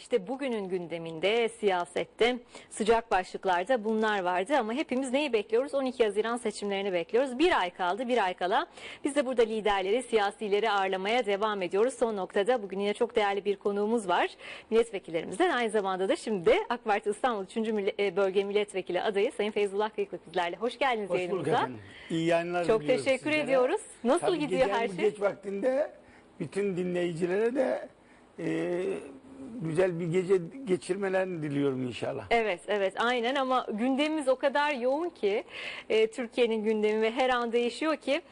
İşte bugünün gündeminde, siyasette, sıcak başlıklarda bunlar vardı ama hepimiz neyi bekliyoruz? 12 Haziran seçimlerini bekliyoruz. Bir ay kaldı, bir ay kala. Biz de burada liderleri, siyasileri ağırlamaya devam ediyoruz. Son noktada bugün yine çok değerli bir konuğumuz var. Milletvekillerimizden aynı zamanda da şimdi AK Parti İstanbul 3. Mille- e, Bölge Milletvekili adayı Sayın Feyzullah Kıyıklık bizlerle. Hoş geldiniz Hoş bulduk yayınımıza. efendim. İyi yayınlar Çok teşekkür sizlere. ediyoruz. Nasıl Tabii gidiyor her şey? Geç vaktinde bütün dinleyicilere de e, güzel bir gece geçirmelerini diliyorum inşallah. Evet, evet aynen ama gündemimiz o kadar yoğun ki e, Türkiye'nin gündemi ve her an değişiyor ki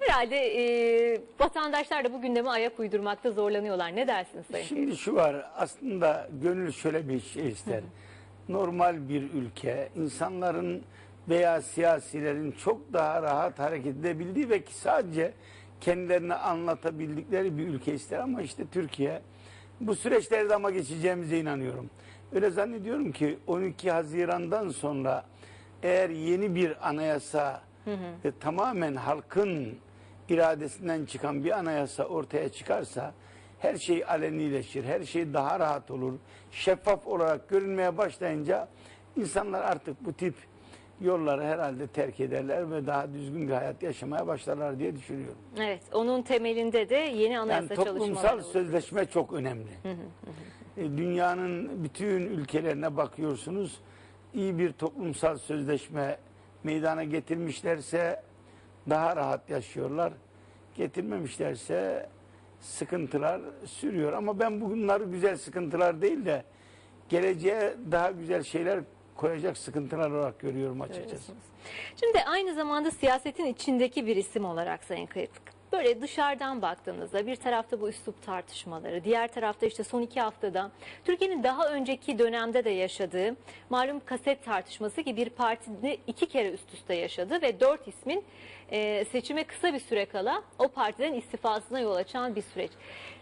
herhalde e, vatandaşlar da bu gündeme ayak uydurmakta zorlanıyorlar. Ne dersiniz Sayın? Şimdi şu var aslında gönül şöyle bir şey ister. Normal bir ülke insanların veya siyasilerin çok daha rahat hareket edebildiği ve ki sadece kendilerini anlatabildikleri bir ülke ister ama işte Türkiye bu süreçlerde ama geçeceğimize inanıyorum. Öyle zannediyorum ki 12 Haziran'dan sonra eğer yeni bir anayasa ve tamamen halkın iradesinden çıkan bir anayasa ortaya çıkarsa her şey alenileşir, her şey daha rahat olur. Şeffaf olarak görünmeye başlayınca insanlar artık bu tip yolları herhalde terk ederler ve daha düzgün bir hayat yaşamaya başlarlar diye düşünüyorum. Evet, onun temelinde de yeni anayasa Yani toplumsal olur. sözleşme çok önemli. E, Dünyanın bütün ülkelerine bakıyorsunuz. iyi bir toplumsal sözleşme meydana getirmişlerse daha rahat yaşıyorlar. Getirmemişlerse sıkıntılar sürüyor. Ama ben bunları güzel sıkıntılar değil de geleceğe daha güzel şeyler koyacak sıkıntılar olarak görüyorum açıkçası. Şimdi aynı zamanda siyasetin içindeki bir isim olarak Sayın Kıyıklık. Böyle dışarıdan baktığınızda bir tarafta bu üslup tartışmaları, diğer tarafta işte son iki haftada Türkiye'nin daha önceki dönemde de yaşadığı malum kaset tartışması ki bir partide iki kere üst üste yaşadı ve dört ismin e, seçime kısa bir süre kala o partiden istifasına yol açan bir süreç.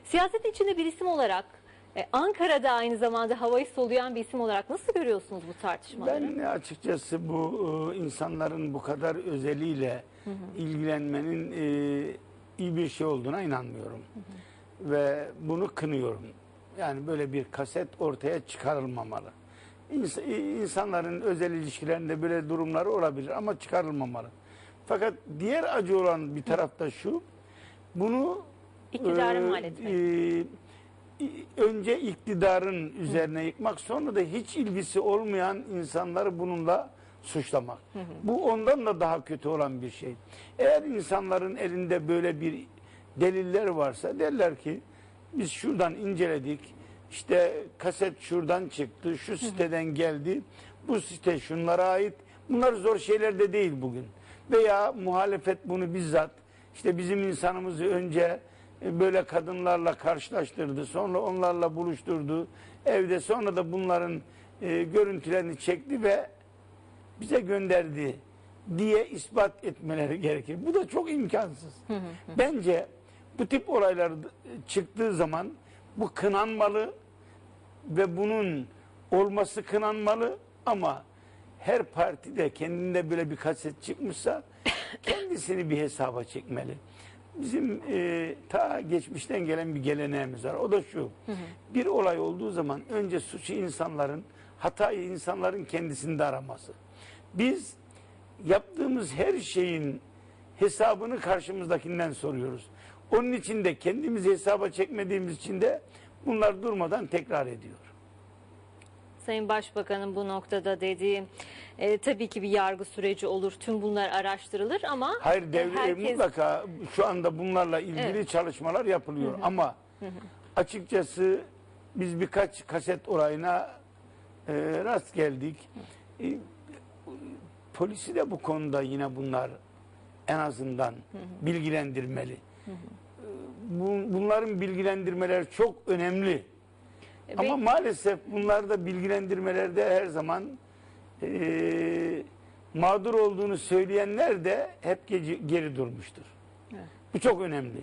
Siyasetin içinde bir isim olarak e, Ankara'da aynı zamanda havayı soluyan bir isim olarak nasıl görüyorsunuz bu tartışmaları? Ben açıkçası bu e, insanların bu kadar özeliyle ilgilenmenin e, iyi bir şey olduğuna inanmıyorum. Ve bunu kınıyorum. Yani böyle bir kaset ortaya çıkarılmamalı. İns- insanların özel ilişkilerinde böyle durumları olabilir ama çıkarılmamalı. Fakat diğer acı olan bir tarafta şu, bunu İktidara e, mal etmek. e, önce iktidarın üzerine yıkmak sonra da hiç ilgisi olmayan insanları bununla suçlamak. Bu ondan da daha kötü olan bir şey. Eğer insanların elinde böyle bir deliller varsa derler ki biz şuradan inceledik. İşte kaset şuradan çıktı, şu siteden geldi. Bu site şunlara ait. Bunlar zor şeyler de değil bugün. Veya muhalefet bunu bizzat işte bizim insanımızı önce böyle kadınlarla karşılaştırdı. Sonra onlarla buluşturdu. Evde sonra da bunların e, görüntülerini çekti ve bize gönderdi diye ispat etmeleri gerekir. Bu da çok imkansız. Bence bu tip olaylar çıktığı zaman bu kınanmalı ve bunun olması kınanmalı ama her partide kendinde böyle bir kaset çıkmışsa kendisini bir hesaba çekmeli. Bizim e, ta geçmişten gelen bir geleneğimiz var. O da şu. Bir olay olduğu zaman önce suçu insanların, hatayı insanların kendisinde araması. Biz yaptığımız her şeyin hesabını karşımızdakinden soruyoruz. Onun için de kendimizi hesaba çekmediğimiz için de bunlar durmadan tekrar ediyor. Sayın Başbakan'ın bu noktada dediği e, tabii ki bir yargı süreci olur. Tüm bunlar araştırılır ama Hayır e, devlet herkes mutlaka şu anda bunlarla ilgili Evet. çalışmalar yapılıyor ama açıkçası biz birkaç kaset olayına e, rast geldik. E, polisi de bu konuda yine bunlar en azından bilgilendirmeli. E, bu- bunların bilgilendirmeleri çok önemli. Ve- Ama maalesef bunlarda bilgilendirmelerde her zaman e, mağdur olduğunu söyleyenler de hep gece- geri durmuştur. Evet. Bu çok önemli.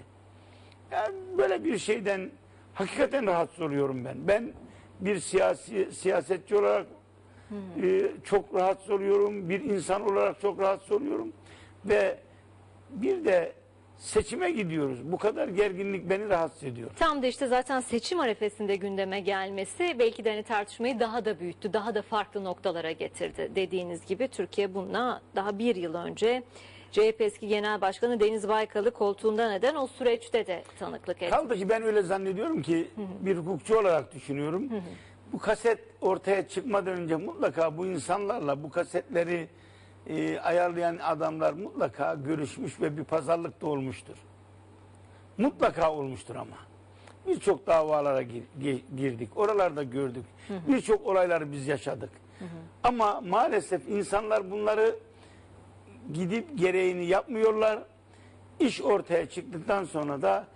Yani böyle bir şeyden hakikaten rahatsız oluyorum ben. Ben bir siyasi siyasetçi olarak e, çok rahatsız oluyorum. Bir insan olarak çok rahatsız oluyorum. Ve bir de seçime gidiyoruz. Bu kadar gerginlik beni rahatsız ediyor. Tam da işte zaten seçim arefesinde gündeme gelmesi belki de hani tartışmayı daha da büyüttü, daha da farklı noktalara getirdi. Dediğiniz gibi Türkiye bununla daha bir yıl önce CHP eski Genel Başkanı Deniz Baykal'ı koltuğunda neden o süreçte de tanıklık etti. Kaldı ki ben öyle zannediyorum ki bir hukukçu olarak düşünüyorum. Bu kaset ortaya çıkmadan önce mutlaka bu insanlarla bu kasetleri e, ayarlayan adamlar mutlaka görüşmüş ve bir pazarlık da olmuştur. Mutlaka olmuştur ama. Birçok davalara gir- gi- girdik. Oralarda gördük. Birçok olayları biz yaşadık. Ama maalesef insanlar bunları gidip gereğini yapmıyorlar. İş ortaya çıktıktan sonra da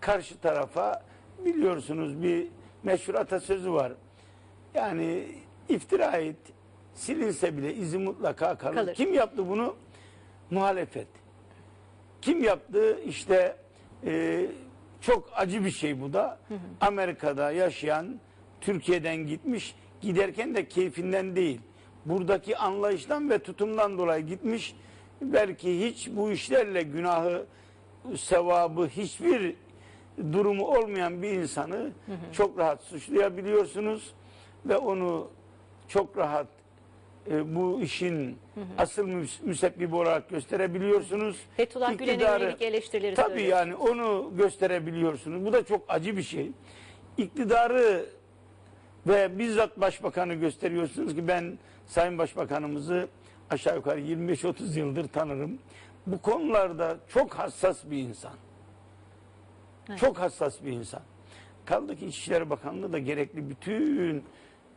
karşı tarafa biliyorsunuz bir meşhur atasözü var. Yani iftira et, silinse bile izi mutlaka kalır. Kalır. Kim yaptı bunu? Muhalefet. Kim yaptı? İşte e, çok acı bir şey bu da. Amerika'da yaşayan, Türkiye'den gitmiş, giderken de keyfinden değil. Buradaki anlayıştan ve tutumdan dolayı gitmiş. Belki hiç bu işlerle günahı, sevabı, hiçbir durumu olmayan bir insanı çok rahat suçlayabiliyorsunuz ve onu çok rahat e, bu işin asıl müs- müsebbibi olarak gösterebiliyorsunuz. Fethullah Gülen'e İktidarı- yönelik eleştirileri Tabii söylüyor. yani onu gösterebiliyorsunuz. Bu da çok acı bir şey. İktidarı ve bizzat başbakanı gösteriyorsunuz ki ben Sayın Başbakanımızı aşağı yukarı 25-30 yıldır tanırım. Bu konularda çok hassas bir insan. Çok hassas bir insan. Kaldı ki İçişleri Bakanlığı da gerekli bütün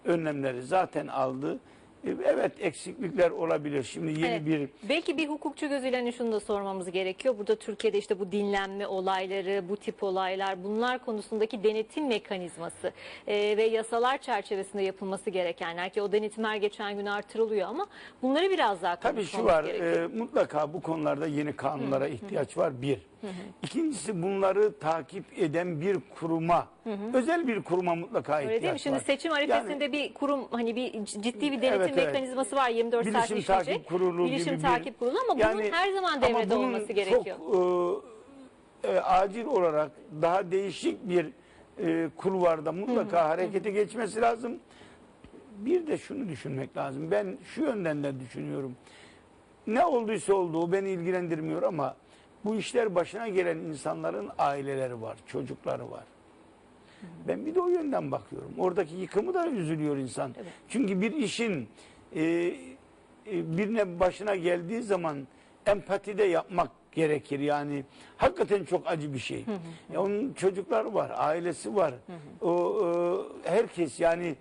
önlemleri zaten aldı. E, Evet eksiklikler olabilir. Şimdi yeni Evet. bir Belki bir hukukçu gözüyle hani şunu da sormamız gerekiyor. Burada Türkiye'de işte bu dinlenme olayları, bu tip olaylar, bunlar konusundaki denetim mekanizması e, ve yasalar çerçevesinde yapılması gerekenler ki o denetim her geçen gün artırılıyor ama bunları biraz daha Tabii konuşmamız şu var, gerekiyor. e, mutlaka bu konularda yeni kanunlara ihtiyaç var bir. İkincisi bunları takip eden bir kuruma, özel bir kuruma mutlaka Öyle ihtiyaç değil mi? Şimdi var. seçim arifesinde bir kurum hani bir ciddi bir denetim Evet, evet. mekanizması var 24 saat Bilişim işleyecek. takip kurulu Bilişim gibi takip bir, kurulu ama Yani- bunun her zaman ama devrede bunun olması gerekiyor. Çok e, e, acil olarak daha değişik bir e, kulvarda mutlaka harekete geçmesi lazım. Bir de şunu düşünmek lazım. Ben şu yönden de düşünüyorum. Ne olduysa oldu o beni ilgilendirmiyor ama bu işler başına gelen insanların aileleri var, çocukları var. Ben bir de o yönden bakıyorum. Oradaki yıkımı da üzülüyor insan. Evet. Çünkü bir işin e, e, birine başına geldiği zaman empati de yapmak gerekir. Yani hakikaten çok acı bir şey. Ya onun çocukları var, ailesi var. O e, herkes yani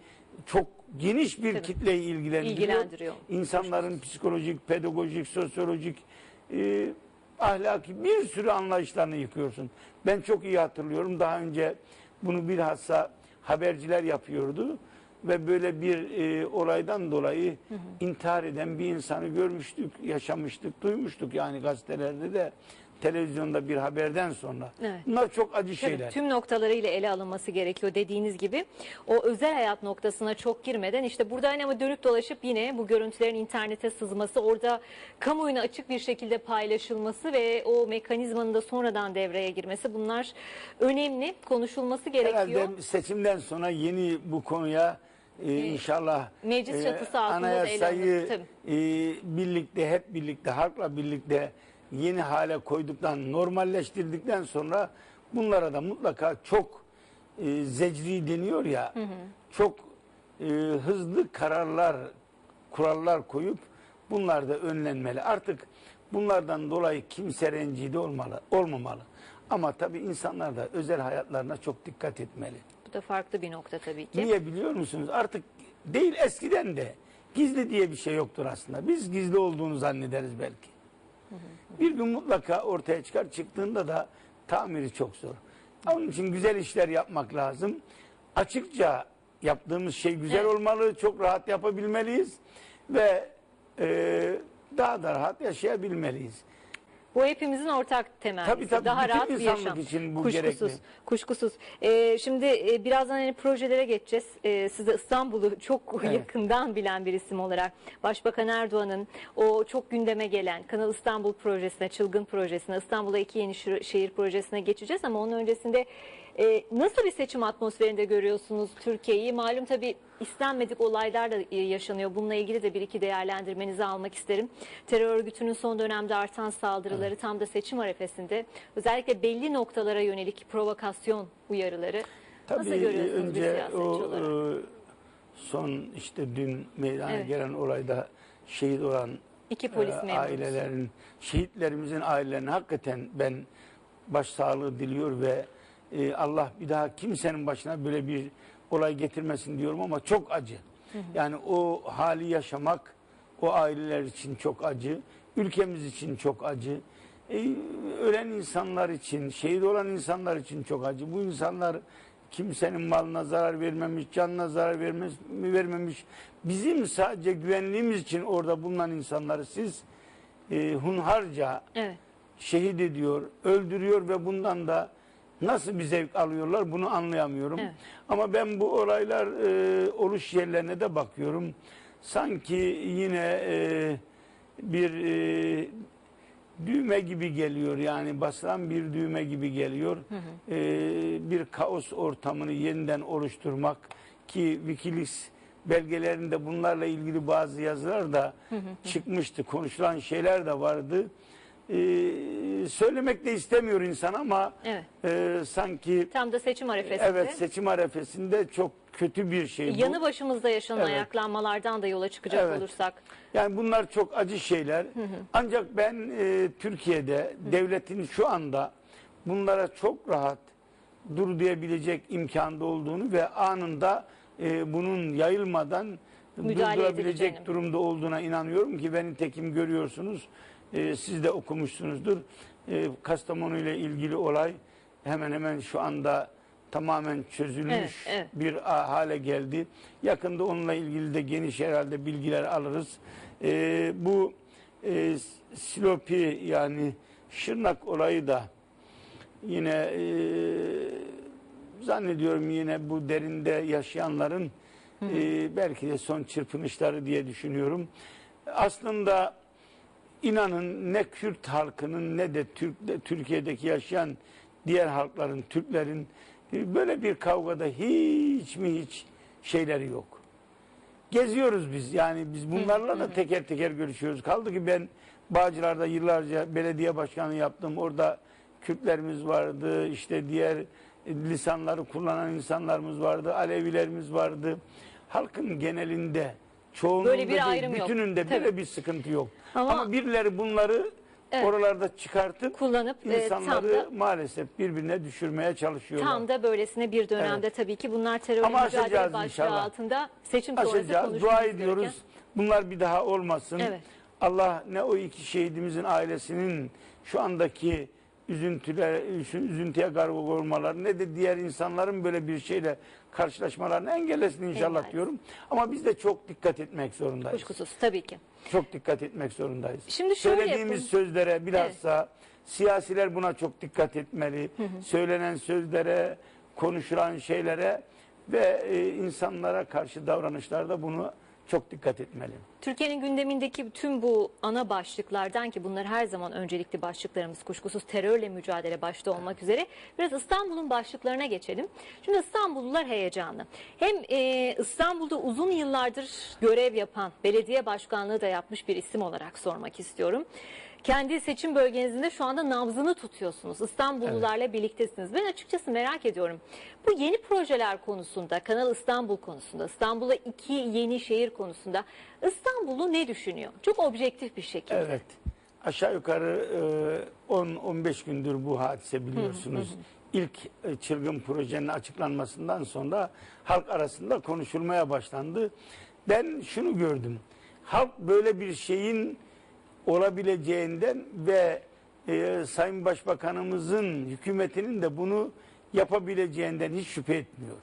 çok geniş bir Tabii. kitleyi ilgilendiriyor. İlgilendiriyor. İnsanların psikolojik, pedagojik, sosyolojik, e, ahlaki bir sürü anlayışlarını yıkıyorsun. Ben çok iyi hatırlıyorum. Daha önce bunu bilhassa haberciler yapıyordu ve böyle bir e, olaydan dolayı intihar eden bir insanı görmüştük, yaşamıştık, duymuştuk yani gazetelerde de televizyonda bir haberden sonra. Evet. Bunlar çok acı Tabii, şeyler. tüm noktalarıyla ele alınması gerekiyor dediğiniz gibi. O özel hayat noktasına çok girmeden işte burada hani ama dönüp dolaşıp yine bu görüntülerin internete sızması, orada kamuoyuna açık bir şekilde paylaşılması ve o mekanizmanın da sonradan devreye girmesi bunlar önemli, konuşulması gerekiyor. Herhalde seçimden sonra yeni bu konuya e, inşallah meclis çatısı altında da ele anayasayı e, birlikte hep birlikte halkla birlikte yeni hale koyduktan normalleştirdikten sonra bunlara da mutlaka çok e, zecri deniyor ya çok e, hızlı kararlar kurallar koyup bunlar da önlenmeli. Artık bunlardan dolayı kimse rencide olmalı, olmamalı. Ama tabii insanlar da özel hayatlarına çok dikkat etmeli. Bu da farklı bir nokta tabii ki. Niye biliyor musunuz? Artık değil eskiden de gizli diye bir şey yoktur aslında. Biz gizli olduğunu zannederiz belki. Bir gün mutlaka ortaya çıkar. Çıktığında da tamiri çok zor. Onun için güzel işler yapmak lazım. Açıkça yaptığımız şey güzel Evet. olmalı. Çok rahat yapabilmeliyiz. Ve e, daha da rahat yaşayabilmeliyiz. Bu hepimizin ortak temennisi. Tabii, tabii. Daha Bütün rahat bir insanlık yaşam. için bu kuşkusuz, gerekli. Kuşkusuz. Ee, şimdi e, birazdan hani projelere geçeceğiz. Ee, siz de İstanbul'u çok Evet. yakından bilen bir isim olarak Başbakan Erdoğan'ın o çok gündeme gelen Kanal İstanbul projesine, çılgın projesine, İstanbul'a iki yeni şehir projesine geçeceğiz ama onun öncesinde e, nasıl bir seçim atmosferinde görüyorsunuz Türkiye'yi? Malum tabii istenmedik olaylar da e, yaşanıyor. Bununla ilgili de bir iki değerlendirmenizi almak isterim. Terör örgütünün son dönemde artan saldırıları tam da seçim arefesinde özellikle belli noktalara yönelik provokasyon uyarıları nasıl Tabii görüyorsunuz bir önce o olarak? e, son işte dün meydana Evet. gelen olayda şehit olan İki polis e, ailelerin, şehitlerimizin ailelerine hakikaten ben başsağlığı diliyor ve e, Allah bir daha kimsenin başına böyle bir olay getirmesin diyorum ama çok acı. Yani o hali yaşamak o aileler için çok acı, ülkemiz için çok acı. E, ölen insanlar için, şehit olan insanlar için çok acı. Bu insanlar kimsenin malına zarar vermemiş, canına zarar vermez, vermemiş. Bizim sadece güvenliğimiz için orada bulunan insanları siz e, hunharca Evet. şehit ediyor, öldürüyor ve bundan da nasıl bir zevk alıyorlar bunu anlayamıyorum. Evet. Ama ben bu olaylar e, oluş yerlerine de bakıyorum. Sanki yine e, bir e, düğme gibi geliyor yani basılan bir düğme gibi geliyor. E, bir kaos ortamını yeniden oluşturmak ki Wikileaks belgelerinde bunlarla ilgili bazı yazılar da çıkmıştı. Konuşulan şeyler de vardı. E, söylemek de istemiyor insan ama Evet. e, sanki Tam da seçim arefesinde. evet seçim arefesinde çok kötü bir şey bu. Yanı başımızda yaşanan Evet. ayaklanmalardan da yola çıkacak Evet. olursak. Yani bunlar çok acı şeyler. Ancak ben e, Türkiye'de devletin şu anda bunlara çok rahat dur diyebilecek imkanda olduğunu ve anında e, bunun yayılmadan Müdahale durdurabilecek edileceğini. durumda olduğuna inanıyorum ki beni tekim görüyorsunuz. E, siz de okumuşsunuzdur. E, Kastamonu ile ilgili olay hemen hemen şu anda tamamen çözülmüş Evet, evet. bir hale geldi. Yakında onunla ilgili de geniş herhalde bilgiler alırız. Ee, bu e, Silopi yani Şırnak olayı da yine e, zannediyorum yine bu derinde yaşayanların e, belki de son çırpınışları diye düşünüyorum. Aslında inanın ne Kürt halkının ne de Türk de Türkiye'deki yaşayan diğer halkların, Türklerin e, böyle bir kavgada hiç mi hiç şeyleri yok. Geziyoruz biz yani biz bunlarla da teker teker görüşüyoruz. Kaldı ki ben Bağcılar'da yıllarca belediye başkanı yaptım. Orada Kürtlerimiz vardı, işte diğer lisanları kullanan insanlarımız vardı, Alevilerimiz vardı. Halkın genelinde çoğunluğunda Böyle bir değil, ayrım yok. bütününde Tabii. böyle bir sıkıntı yok. Ama- Ama, birileri bunları oralarda çıkartıp Kullanıp e, tam insanları da maalesef birbirine düşürmeye çalışıyorlar. Tam da böylesine bir dönemde tabii ki bunlar terörle Ama mücadele aşacağız başlığı inşallah. altında seçim sonrası Aşacağız, konuşmamız dua gereken- ediyoruz. Bunlar bir daha olmasın. Evet. Allah ne o iki şehidimizin ailesinin şu andaki üzüntüler, üzü- üzüntüye garip olmaları ne de diğer insanların böyle bir şeyle karşılaşmalarını engellesin inşallah Engellesin. diyorum. Ama biz de çok dikkat etmek zorundayız. Kuşkusuz tabii ki. Çok dikkat etmek zorundayız. Şimdi şöyle Söylediğimiz yapın. sözlere bilhassa siyasiler buna çok dikkat etmeli. Söylenen sözlere, konuşulan şeylere ve e, insanlara karşı davranışlarda bunu çok dikkat etmeli. Türkiye'nin gündemindeki tüm bu ana başlıklardan ki bunlar her zaman öncelikli başlıklarımız kuşkusuz terörle mücadele başta olmak üzere biraz İstanbul'un başlıklarına geçelim. Şimdi İstanbullular heyecanlı. Hem e, İstanbul'da uzun yıllardır görev yapan belediye başkanlığı da yapmış bir isim olarak sormak istiyorum. Kendi seçim bölgenizde şu anda nabzını tutuyorsunuz. İstanbullularla birliktesiniz. Ben açıkçası merak ediyorum. Bu yeni projeler konusunda, Kanal İstanbul konusunda, İstanbul'a iki yeni şehir konusunda İstanbul'u ne düşünüyor? Çok objektif bir şekilde. Evet. Aşağı yukarı e, 10-15 gündür bu hadise biliyorsunuz. İlk e, çılgın projenin açıklanmasından sonra halk arasında konuşulmaya başlandı. Ben şunu gördüm. Halk böyle bir şeyin olabileceğinden ve e, Sayın Başbakanımızın hükümetinin de bunu yapabileceğinden hiç şüphe etmiyor.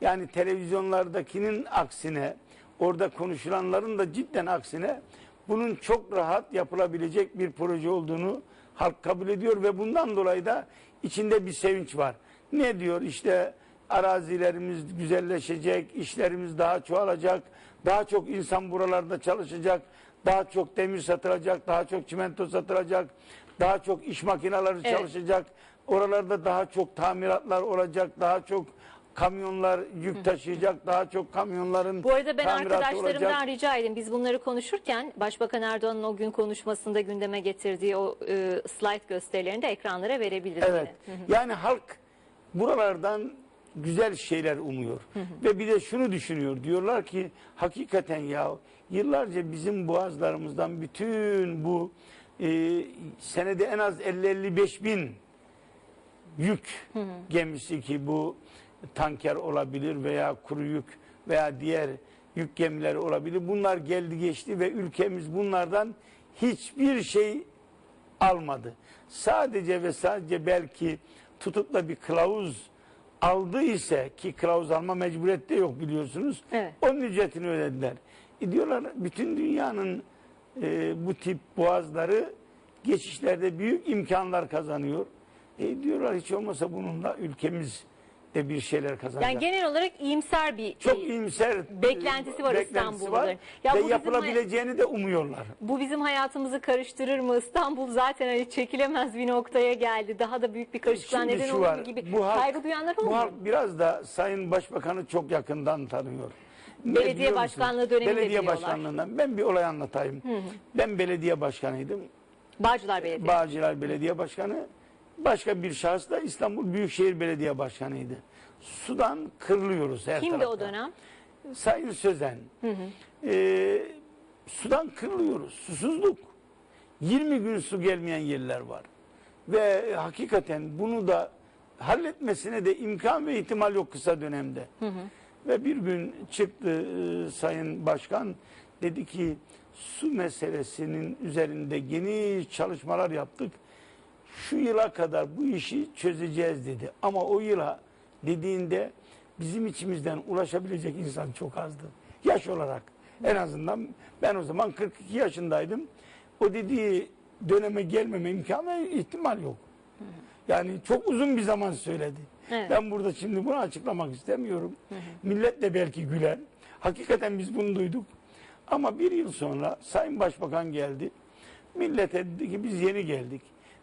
Yani televizyonlardakinin aksine orada konuşulanların da cidden aksine bunun çok rahat yapılabilecek bir proje olduğunu halk kabul ediyor ve bundan dolayı da içinde bir sevinç var. Ne diyor işte arazilerimiz güzelleşecek, işlerimiz daha çoğalacak, daha çok insan buralarda çalışacak, daha çok demir satılacak, daha çok çimento satılacak, daha çok iş makineleri Evet. çalışacak, oralarda daha çok tamiratlar olacak, daha çok kamyonlar yük taşıyacak, daha çok kamyonların Bu arada ben arkadaşlarımdan olacak. rica edeyim. Biz bunları konuşurken Başbakan Erdoğan'ın o gün konuşmasında gündeme getirdiği o e, slide gösterilerini de ekranlara verebiliriz. Evet. yine. Yani halk buralardan güzel şeyler umuyor. Ve bir de şunu düşünüyor. Diyorlar ki hakikaten ya yıllarca bizim boğazlarımızdan bütün bu e, senede en az 50-55 bin yük gemisi ki bu tanker olabilir veya kuru yük veya diğer yük gemileri olabilir. Bunlar geldi geçti ve ülkemiz bunlardan hiçbir şey almadı. Sadece ve sadece belki tutup da bir kılavuz aldı ise ki kılavuz alma mecburiyeti de yok biliyorsunuz. Evet. Onun ücretini ödediler. E diyorlar bütün dünyanın e, bu tip boğazları geçişlerde büyük imkanlar kazanıyor. E diyorlar hiç olmasa bununla ülkemiz de bir şeyler kazanacak. Yani genel olarak iyimser bir Çok e, iyimser beklentisi var İstanbulluların. Ya bu ve bizim yapılabileceğini de umuyorlar. Bu bizim hayatımızı karıştırır mı? İstanbul zaten hani çekilemez bir noktaya geldi. Daha da büyük bir karışıklığa neden olur gibi bu halk- kaygı duyanlar Bu olmuyor. halk biraz da Sayın Başbakan'ı çok yakından tanıyor. Belediye biliyor başkanlığı döneminde Belediye biliyorlar. başkanlığından. Ben bir olay anlatayım. Ben belediye başkanıydım. Bağcılar Belediyesi. Bağcılar Belediye Başkanı. Başka bir şahıs da İstanbul Büyükşehir Belediye Başkanıydı. Sudan kırılıyoruz her Kimdi tarafta. o dönem? Sayın Sözen. Ee, sudan kırılıyoruz. Susuzluk. 20 gün su gelmeyen yerler var. Ve hakikaten bunu da halletmesine de imkan ve ihtimal yok kısa dönemde. Ve bir gün çıktı e, Sayın Başkan dedi ki su meselesinin üzerinde geniş çalışmalar yaptık. Şu yıla kadar bu işi çözeceğiz dedi. Ama o yıla dediğinde bizim içimizden ulaşabilecek insan çok azdı. Yaş olarak en azından ben o zaman 42 yaşındaydım. O dediği döneme gelmeme imkanı ihtimal yok. Yani çok uzun bir zaman söyledi. Evet. Ben burada şimdi bunu açıklamak istemiyorum. Millet de belki güler. Hakikaten biz bunu duyduk. Ama bir yıl sonra Sayın Başbakan geldi. Millete dedi ki biz yeni geldik.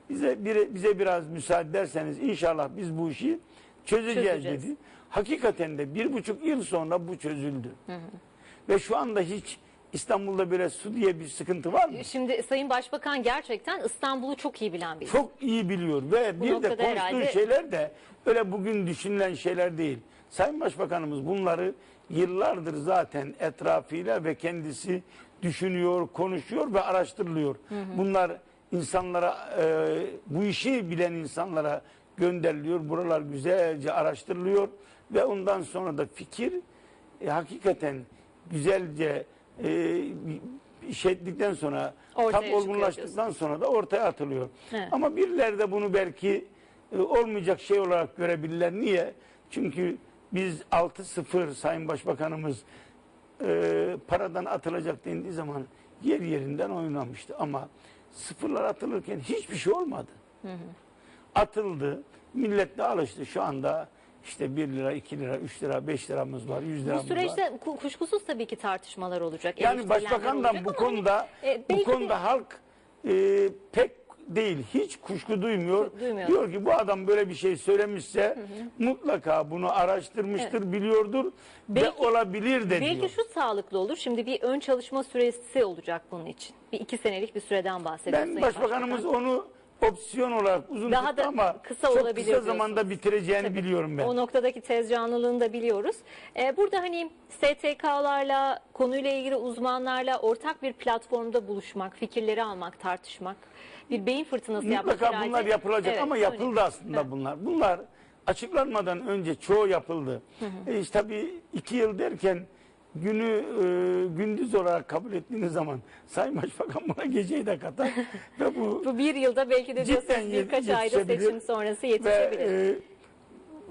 Bize bir, bize biraz müsaade ederseniz inşallah biz bu işi çözeceğiz, Çözeceğiz. dedi. Hakikaten de bir buçuk yıl sonra bu çözüldü. Ve şu anda hiç İstanbul'da böyle su diye bir sıkıntı var mı? Şimdi Sayın Başbakan gerçekten İstanbul'u çok iyi bilen biri. Çok iyi biliyor ve Bu bir de noktada konuştuğu herhalde- şeyler de öyle bugün düşünülen şeyler değil. Sayın Başbakanımız bunları yıllardır zaten etrafıyla ve kendisi düşünüyor, konuşuyor ve araştırılıyor. Bunlar insanlara e, bu işi bilen insanlara gönderiliyor. Buralar güzelce araştırılıyor ve ondan sonra da fikir e, hakikaten güzelce e, ettikten sonra Ortaya tam olgunlaştıktan sonra da ortaya atılıyor. Evet. Ama birileri de bunu belki e, olmayacak şey olarak görebilirler. Niye? Çünkü biz 6-0 Sayın Başbakanımız e, paradan atılacak dendiği zaman yer yerinden oynamıştı. Ama sıfırlar atılırken hiçbir şey olmadı. Atıldı. Millet de alıştı. Şu anda işte 1 lira, 2 lira, 3 lira, 5 liramız var, 100 Bu liramız var. süreçte ku- kuşkusuz tabii ki tartışmalar olacak. Yani eleştirilenler başbakandan olacak bu ama konuda hani, e, bu belki de- konuda halk e, pek değil, hiç kuşku duymuyor. Duymuyor. Diyor ki bu adam böyle bir şey söylemişse mutlaka bunu araştırmıştır, biliyordur ve Belki- olabilir de Belki diyor. şu sağlıklı olur. Şimdi bir ön çalışma süresi olacak bunun için. Bir iki senelik bir süreden bahsediyoruz. Ben Sayın başbakanımız Başbakan. onu opsiyon olarak uzun Daha tuttu da ama kısa çok olabilir kısa zamanda bitireceğini Tabii. biliyorum ben. O noktadaki tez canlılığını da biliyoruz. Ee, burada hani STK'larla, konuyla ilgili uzmanlarla ortak bir platformda buluşmak, fikirleri almak, tartışmak, bir beyin fırtınası yapmak Mutlaka herhalde. bunlar yapılacak Evet, ama öyle. yapıldı aslında bunlar. Bunlar açıklanmadan önce çoğu yapıldı. E işte tabii iki yıl derken günü e, gündüz olarak kabul ettiğiniz zaman Sayın Başbakan buna geceyi de katar ve bu Bu bir yılda belki de diyorsunuz birkaç ayda seçim sonrası ve yetişebilir. e,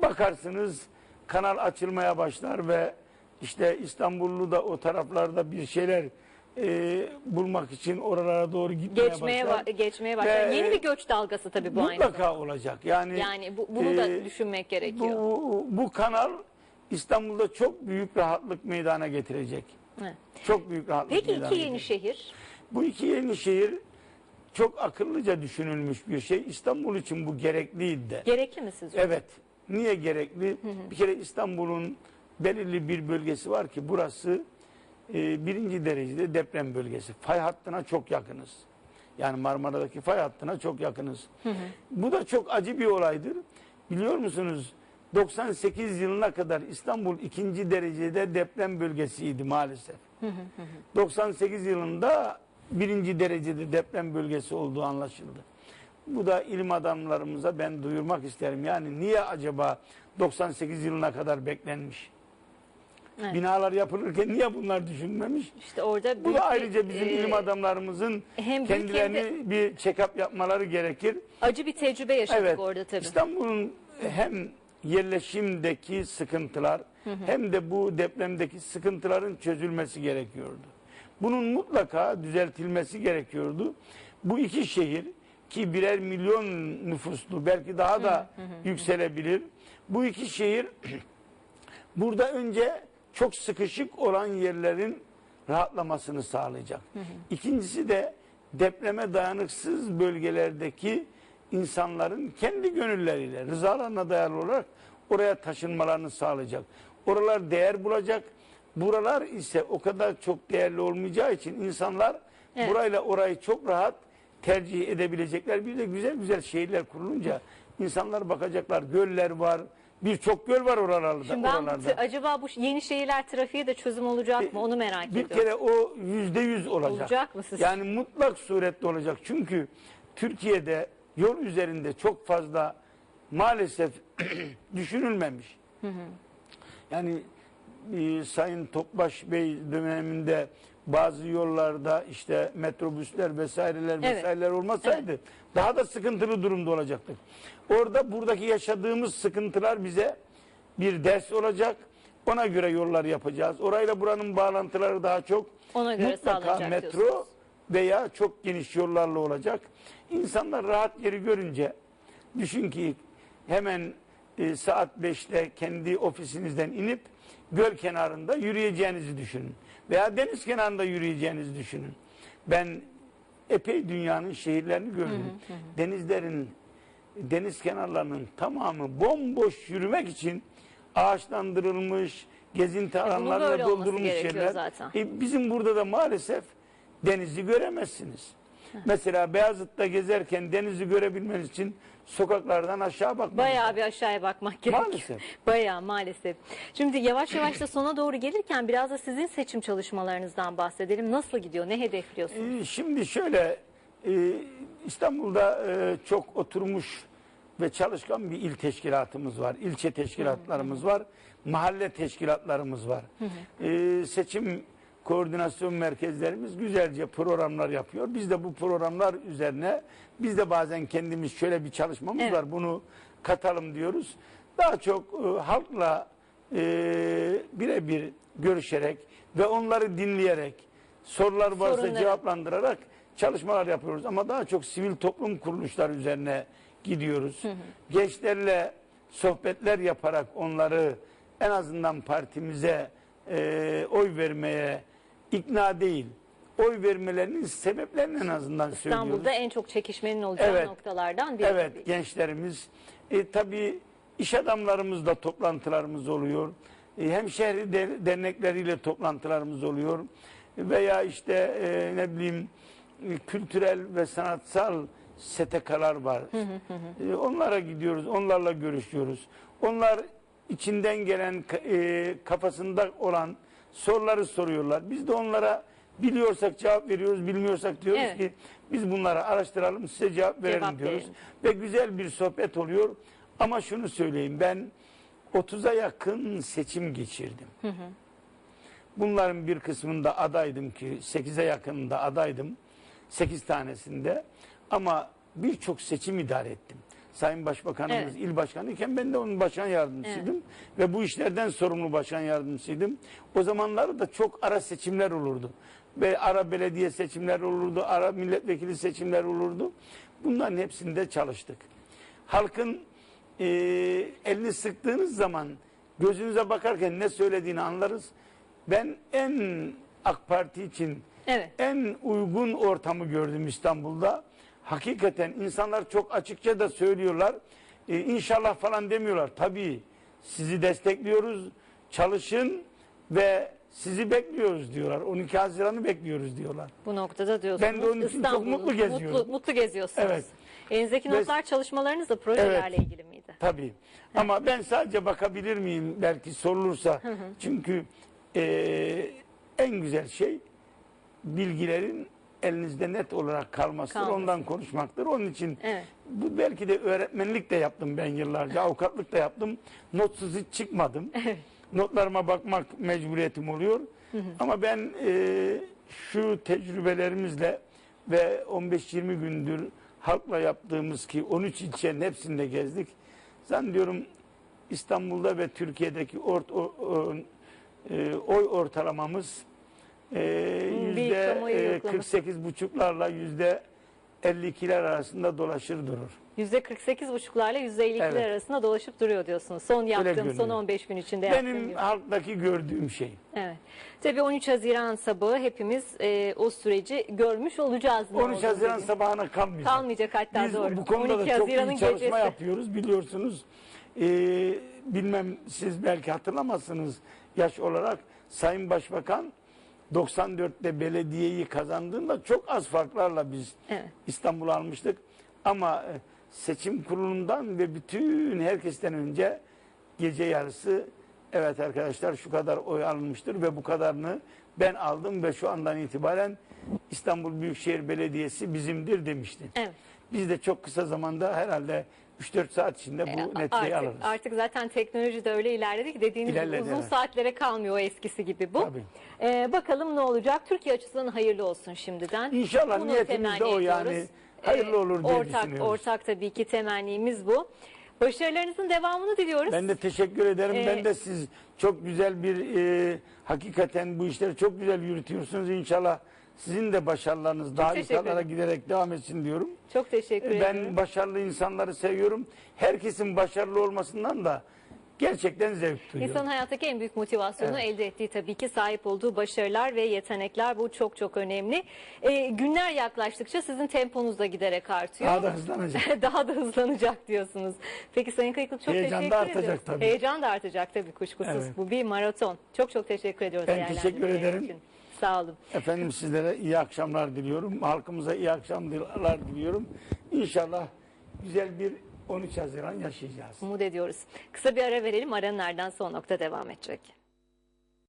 bakarsınız kanal açılmaya başlar ve işte İstanbullu da o taraflarda bir şeyler e, bulmak için oralara doğru gitmeye Geçmeye başlar. ba- geçmeye başlar. Ve, Yeni bir göç dalgası tabii bu aynı Mutlaka olacak. Yani Yani bu, bunu da e, düşünmek gerekiyor. bu, bu kanal İstanbul'da çok büyük rahatlık meydana getirecek. Evet. Çok büyük rahatlık Peki meydana iki yeni getirecek. şehir Bu iki yeni şehir çok akıllıca düşünülmüş bir şey. İstanbul için bu gerekliydi de. gerekli mi sizce? Evet. Niye gerekli? Bir kere İstanbul'un belirli bir bölgesi var ki burası e, birinci derecede deprem bölgesi. Fay hattına çok yakınız. Yani Marmara'daki fay hattına çok yakınız. Bu da çok acı bir olaydır. Biliyor musunuz? 98 yılına kadar İstanbul ikinci derecede deprem bölgesiydi maalesef. 98 yılında birinci derecede deprem bölgesi olduğu anlaşıldı. Bu da ilim adamlarımıza ben duyurmak isterim. Yani niye acaba 98 yılına kadar beklenmiş? Evet. Binalar yapılırken niye bunlar düşünmemiş? İşte orada Bu da ayrıca bizim e, ilim adamlarımızın hem kendilerini hem bir check-up yapmaları gerekir. acı bir tecrübe yaşadık Evet. orada tabii. İstanbul'un hem yerleşimdeki sıkıntılar hem de bu depremdeki sıkıntıların çözülmesi gerekiyordu. Bunun mutlaka düzeltilmesi gerekiyordu. Bu iki şehir ki birer milyon nüfuslu belki daha da yükselebilir. Bu iki şehir burada önce çok sıkışık olan yerlerin rahatlamasını sağlayacak. İkincisi de depreme dayanıksız bölgelerdeki insanların kendi gönülleriyle, rızalarına dayalı olarak oraya taşınmalarını sağlayacak. Oralar değer bulacak. Buralar ise o kadar çok değerli olmayacağı için insanlar Evet. burayla orayı çok rahat tercih edebilecekler. Bir de güzel güzel şehirler kurulunca insanlar bakacaklar. Göller var. Birçok göl var oralarda. Şimdi ben oralarda. acaba bu yeni şehirler trafiğe de çözüm olacak mı onu merak Bir ediyorum. kere o yüzde yüz olacak. Olacak mı sizce? Yani mutlak surette olacak. Çünkü Türkiye'de yol üzerinde çok fazla maalesef düşünülmemiş. Yani e, Sayın Topbaş Bey döneminde bazı yollarda işte metrobüsler vesaireler Evet. vesaireler olmasaydı daha da sıkıntılı durumda olacaktık. Orada buradaki yaşadığımız sıkıntılar bize bir ders olacak. Ona göre yollar yapacağız. Orayla buranın bağlantıları daha çok Ona göre mutlaka metro diyorsunuz. veya çok geniş yollarla olacak. İnsanlar rahat yeri görünce düşün ki hemen e, saat 5'te kendi ofisinizden inip göl kenarında yürüyeceğinizi düşünün. Veya deniz kenarında yürüyeceğinizi düşünün. Ben epey dünyanın şehirlerini gördüm. Denizlerin deniz kenarlarının tamamı bomboş yürümek için ağaçlandırılmış, gezinti alanlarıyla olması doldurulmuş yerler. zaten. E, bizim burada da maalesef denizi göremezsiniz. Mesela Beyazıt'ta gezerken denizi görebilmeniz için sokaklardan aşağı bakmanız Bayağı bir aşağıya bakmak gerekiyor. Maalesef. Bayağı maalesef. Şimdi yavaş yavaş da sona doğru gelirken biraz da sizin seçim çalışmalarınızdan bahsedelim. Nasıl gidiyor? Ne hedefliyorsunuz? Ee, Şimdi şöyle e, İstanbul'da e, çok oturmuş ve çalışkan bir il teşkilatımız var. ilçe teşkilatlarımız var. Mahalle teşkilatlarımız var. Ee, seçim koordinasyon merkezlerimiz güzelce programlar yapıyor. Biz de bu programlar üzerine biz de bazen kendimiz şöyle bir çalışmamız Evet. var. Bunu katalım diyoruz. Daha çok e, halkla e, birebir görüşerek ve onları dinleyerek sorular varsa Sorunları. cevaplandırarak çalışmalar yapıyoruz. Ama daha çok sivil toplum kuruluşları üzerine gidiyoruz. Gençlerle sohbetler yaparak onları en azından partimize e, oy vermeye ikna değil, oy vermelerinin sebeplerini en azından söylüyoruz. İstanbul'da en çok çekişmenin olacağı Evet. noktalardan biri. Evet tabii. gençlerimiz. E, tabii iş adamlarımızla toplantılarımız oluyor. E, hem şehri der- dernekleriyle toplantılarımız oluyor. Veya işte e, ne bileyim e, kültürel ve sanatsal STK'lar var. E, onlara gidiyoruz, onlarla görüşüyoruz. Onlar içinden gelen e, kafasında olan soruları soruyorlar. Biz de onlara biliyorsak cevap veriyoruz, bilmiyorsak diyoruz Evet. ki biz bunları araştıralım, size cevap verelim Cevap diyoruz. verelim. Ve güzel bir sohbet oluyor. Ama şunu söyleyeyim ben 30'a yakın seçim geçirdim. Bunların bir kısmında adaydım ki 8'e yakınında adaydım. 8 tanesinde. Ama birçok seçim idare ettim. Sayın Başbakanımız Evet. il başkanı iken ben de onun başkan yardımcısıydım. Ve bu işlerden sorumlu başkan yardımcısıydım. O zamanlarda da çok ara seçimler olurdu. ve ara belediye seçimler olurdu, ara milletvekili seçimler olurdu. Bunların hepsinde çalıştık. Halkın e, elini sıktığınız zaman gözünüze bakarken ne söylediğini anlarız. Ben en AK Parti için Evet. en uygun ortamı gördüm İstanbul'da. Hakikaten insanlar çok açıkça da söylüyorlar. Ee, inşallah falan demiyorlar. Tabii sizi destekliyoruz, çalışın ve sizi bekliyoruz diyorlar. 12 Haziran'ı bekliyoruz diyorlar. Bu noktada diyorsunuz. Ben de onun için çok mutlu geziyorum. Mutlu, mutlu geziyorsunuz. Evet. Elinizdeki Ve- notlar çalışmalarınız da projelerle Evet. ilgili miydi? Tabii. Ama ben sadece bakabilir miyim belki sorulursa. Çünkü eee, en güzel şey bilgilerin elinizde net olarak kalmasıdır. Kalması. Ondan konuşmaktır. Onun için Evet. bu belki de öğretmenlik de yaptım ben yıllarca. Avukatlık da yaptım. Notsuz hiç çıkmadım. Notlarıma bakmak mecburiyetim oluyor. Ama ben eee, şu tecrübelerimizle ve 15-20 gündür halkla yaptığımız ki 13 ilçenin hepsinde gezdik. Zannediyorum İstanbul'da ve Türkiye'deki ort, o, o- e, oy ortalamamız e, yüzde kamuoyu e, yoklaması. 48 buçuklarla yüzde 52'ler arasında dolaşır durur. %48,5'larla %52'ler Evet. arasında dolaşıp duruyor diyorsunuz. Son yaptığım, son görünüyor. 15 gün içinde yaptığım Benim halktaki gördüğüm şey. Evet. Tabii 13 Haziran sabahı hepimiz e, o süreci görmüş olacağız. ne 13 olduğunu Haziran dediğim. sabahına kalmayacak. Kalmayacak hatta Biz doğru. bu konuda 12 da çok iyi çalışma gecesi. yapıyoruz biliyorsunuz. Ee, bilmem siz belki hatırlamazsınız yaş olarak Sayın Başbakan 94'te belediyeyi kazandığında çok az farklarla biz Evet. İstanbul'u almıştık. Ama e, seçim kurulundan ve bütün herkesten önce gece yarısı evet arkadaşlar şu kadar oy alınmıştır ve bu kadarını ben aldım ve şu andan itibaren İstanbul Büyükşehir Belediyesi bizimdir demişti. Evet. Biz de çok kısa zamanda herhalde 3-4 saat içinde bu E, neticeyi artık, alırız. artık zaten teknoloji de öyle ilerledi ki dediğiniz gibi İlerledi, uzun evet. saatlere kalmıyor o eskisi gibi bu. Tabii. E, bakalım ne olacak? Türkiye açısından hayırlı olsun şimdiden. İnşallah Bunu niyetimiz de o yani. Hayırlı E, olur diye ortak, düşünüyoruz. Ortak tabii ki temennimiz bu. Başarılarınızın devamını diliyoruz. Ben de teşekkür ederim. Ee, ben de siz çok güzel bir e, hakikaten bu işleri çok güzel yürütüyorsunuz. İnşallah sizin de başarılarınız daha yukarılara giderek devam etsin diyorum. Çok teşekkür Ben ederim. başarılı insanları seviyorum. Herkesin başarılı olmasından da gerçekten zevk duyuyorum. İnsanın hayattaki en büyük motivasyonu Evet. elde ettiği tabii ki sahip olduğu başarılar ve yetenekler. Bu çok çok önemli. Ee, günler yaklaştıkça sizin temponuz da giderek artıyor. Daha da hızlanacak. Daha da hızlanacak diyorsunuz. Peki Sayın Kayıklı çok Heyecan teşekkür da ediyorum. artacak tabii. Heyecan da artacak tabii kuşkusuz. Evet. Bu bir maraton. Çok çok teşekkür ediyoruz. Ben teşekkür ederim. için. Sağ olun. Efendim sizlere iyi akşamlar diliyorum. Halkımıza iyi akşamlar diliyorum. İnşallah güzel bir 13 Haziran yaşayacağız. Umut ediyoruz. Kısa bir ara verelim. Aranın ardından son nokta devam edecek.